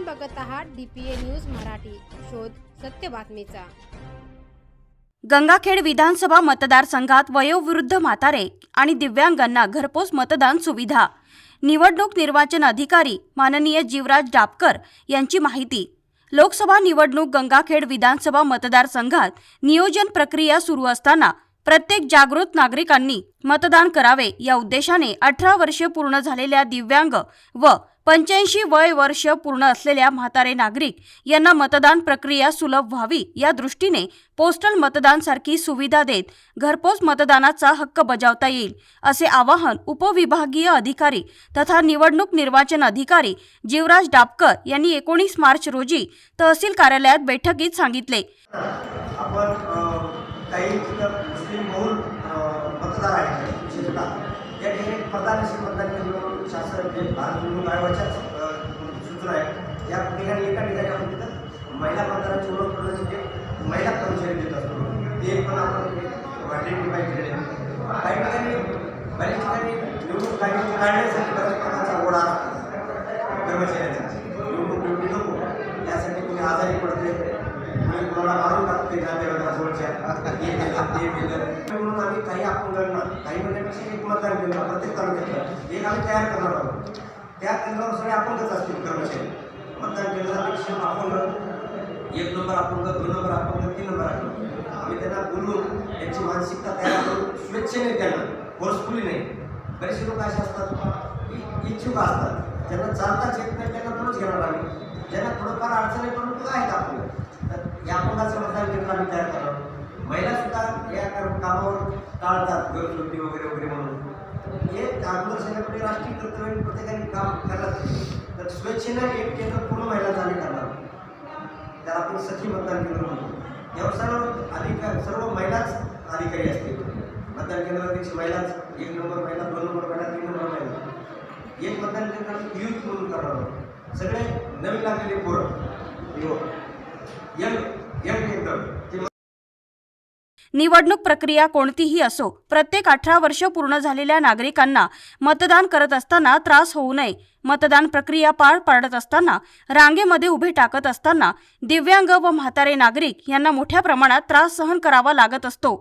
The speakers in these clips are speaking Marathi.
आपण बघत आहात डीपीए न्यूज मराठी. शोध सत्य बातमीचा. गंगाखेड विधानसभा मतदारसंघात वयोवृद्ध म्हातारे आणि दिव्यांगांना घरपोच मतदान सुविधा. निवडणूक निर्वाचन अधिकारी माननीय जीवराज डापकर यांची माहिती. लोकसभा निवडणूक गंगाखेड विधानसभा मतदारसंघात नियोजन प्रक्रिया सुरू असताना प्रत्येक जागृत नागरिकांनी मतदान करावे या उद्देशाने अठरा वर्षे पूर्ण झालेल्या दिव्यांग व पंच्याऐंशी वय वर्ष पूर्ण असलेल्या म्हातारे नागरिक यांना मतदान प्रक्रिया सुलभ व्हावी या दृष्टीने पोस्टल मतदान सारखी सुविधा देत घरपोच मतदानाचा हक्क बजावता येईल असे आवाहन उपविभागीय अधिकारी तथा निवडणूक निर्वाचन अधिकारी जीवराज डापकर यांनी एकोणीस मार्च रोजी तहसील कार्यालयात बैठकीत सांगितले. आपण काही मुस्लिम मतदार आहेत या ठिकाणी मतदान केंद्र शासन जे भारत निवडणूक आयोगाच्या सूचना आहेत या ठिकाणी एका ठिकाणी आपण तिथं महिला मतदाराची ओळख करण्यासाठी महिला कर्मचारी देत असतो. ते पण आपण आयडेंटिफाय केलेले काही ठिकाणी बऱ्याच ठिकाणी निवडणूक काढण्यासाठी मारून टाकते जाते हे ते म्हणून आम्ही काही आपण करणार काही म्हणण्यापेक्षा एक मतदान केंद्र प्रत्येक तालुक्यात एक आम्ही तयार करणार आहोत. त्या केंद्रावर सगळे अपंगच असतील कर्मचारी. मतदान केंद्रापेक्षा आपण एक नंबर आपण दोन नंबर आपण तीन नंबर आपण आम्ही त्यांना बोलून त्यांची मानसिकता तयार करून स्वेच्छेने त्यांना. फोर्सफुली नाही. बरेचसे लोक असे असतात इच्छुक असतात. ज्यांना चालताच येत नाही त्यांना थोडंच घेणार आम्ही. ज्यांना थोडंफार अडचणी पडून आहेत आपल्याला. या अपंगाचं मतदान केंद्र आम्ही तयार करणार महिला सुद्धा या कामावर टाळतात घरसुट्टी वगैरे वगैरे म्हणून. हे अगोदर सगळ्याकडे म्हणजे राष्ट्रीय कर्तव्य प्रत्येकाने काम करतात तर स्वेच्छेनं एक केंद्र पूर्ण महिलांचं आम्ही करणार. त्याला आपण सखी मतदान केंद्र म्हणतो. यावर सर्व अधिकार सर्व महिलाच अधिकारी असतील. मतदान केंद्रापेक्षा महिलाच एक नंबर महिला दोन नंबर महिला तीन नंबर महिला. एक मतदान केंद्र युथ म्हणून करणार सगळे नवीन लागलेले पोरं. युवक निवडणूक प्रक्रिया कोणतीही असो प्रत्येक अठरा वर्ष पूर्ण झालेल्या नागरिकांना मतदान करत असताना त्रास होऊ नये. मतदान प्रक्रिया पार पाडत असताना रांगेमध्ये उभे टाकत असताना दिव्यांग व म्हातारे नागरिक यांना मोठ्या प्रमाणात त्रास सहन करावा लागत असतो.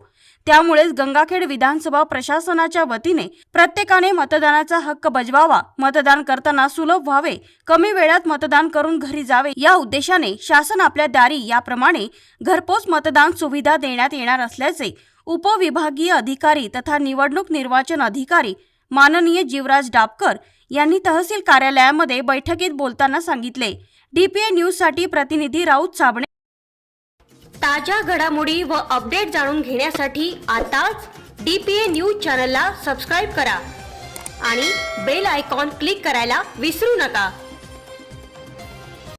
त्यामुळेच गंगाखेड विधानसभा प्रशासनाच्या वतीने प्रत्येकाने मतदानाचा हक्क बजवावा मतदान करताना सुलभ व्हावे कमी वेळात मतदान करून घरी जावे या उद्देशाने शासन आपल्या दारी याप्रमाणे घरपोच मतदान सुविधा देण्यात येणार असल्याचे उपविभागीय अधिकारी तथा निवडणूक निर्वाचन अधिकारी माननीय जीवराज डापकर यांनी तहसील कार्यालयामध्ये बैठकीत बोलताना सांगितले. डीपीए न्यूजसाठी प्रतिनिधी राऊत साबणे. ताज्या घडामोडी व अपडेट जाणून घेण्यासाठी आताच डीपीए न्यूज चॅनलला सबस्क्राईब करा आणि बेल आयकॉन क्लिक करायला विसरू नका.